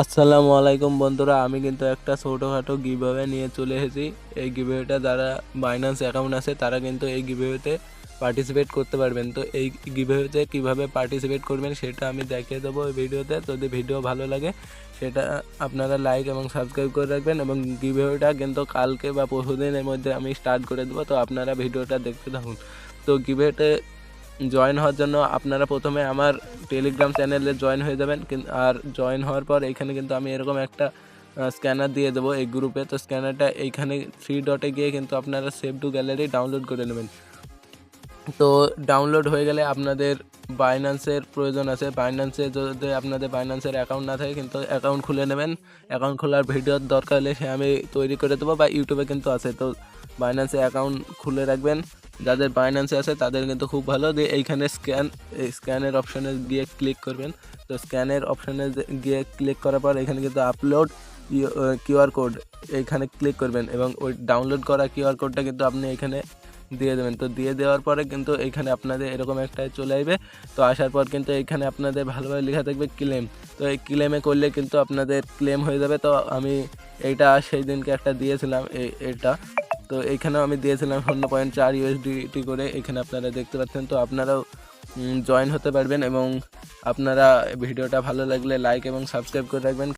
আসসালামু আলাইকুম বন্ধুরা, আমি কিন্তু একটা ছোটোখাটো গিভওয়ে নিয়ে চলে এসেছি। এই গিভওয়েটা যারা বাইন্যান্স অ্যাকাউন্ট আছে, তারা কিন্তু এই গিভওয়েতে পার্টিসিপেট করতে পারবেন। তো এই গিভওয়েতে কীভাবে পার্টিসিপেট করবেন সেটা আমি দেখিয়ে দেবো এই ভিডিওতে। যদি ভিডিও ভালো লাগে, সেটা আপনারা লাইক এবং সাবস্ক্রাইব করে রাখবেন এবং গিভওয়েটা কিন্তু কালকে বা পরশুদিনের মধ্যে আমি স্টার্ট করে দেবো। তো আপনারা ভিডিওটা দেখতে থাকুন। তো গিভওয়েতে জয়েন হওয়ার জন্য আপনারা প্রথমে আমার টেলিগ্রাম চ্যানেলে জয়েন হয়ে যাবেন আর জয়েন হওয়ার পর এখানে কিন্তু আমি এরকম একটা স্ক্যানার দিয়ে দেবো এই গ্রুপে তো স্ক্যানারটা এইখানে থ্রি ডটে গিয়ে কিন্তু আপনারা সেভ টু গ্যালারি ডাউনলোড করে নেবেন। তো ডাউনলোড হয়ে গেলে আপনাদের বাইন্যান্সের প্রয়োজন আছে। বাইন্যান্সে যদি আপনাদের বাইন্যান্সের অ্যাকাউন্ট না থাকে, কিন্তু অ্যাকাউন্ট খুলে নেবেন। অ্যাকাউন্ট খোলার ভিডিওর দরকার হলে সে আমি তৈরি করে দেবো বা ইউটিউবে কিন্তু আছে। তো বাইন্যান্সে অ্যাকাউন্ট খুলে রাখবেন। যাদের বাইন্যান্সে আছে, তাদের কিন্তু খুব ভালো। দিয়ে এইখানে স্ক্যান স্ক্যানের অপশানে গিয়ে ক্লিক করবেন। তো স্ক্যানের অপশানে গিয়ে ক্লিক করার পর এখানে কিন্তু আপলোড কিউআর কোড এইখানে ক্লিক করবেন এবং ওই ডাউনলোড করা কিউআর কোডটা কিন্তু আপনি এখানে দিয়ে দেবেন। তো দিয়ে দেওয়ার পরে কিন্তু এখানে আপনাদের এরকম একটা চলে আসবে। তো আসার পর কিন্তু এখানে আপনাদের ভালোভাবে লেখা থাকবে ক্লেম তো এই ক্লেমে করলে কিন্তু আপনাদের ক্লেম হয়ে যাবে। তো আমি এইটা সেই দিনকে একটা দিয়েছিলাম, এই, এটা। তো এইখানেও আমি দিয়েছিলাম শূন্য পয়েন্ট চার ইউএসডিটি করে, এখানে আপনারা দেখতে পাচ্ছেন। তো আপনারাও জয়েন হতে পারবেন এবং আপনারা ভিডিওটা ভালো লাগলে লাইক এবং সাবস্ক্রাইব করে রাখবেন।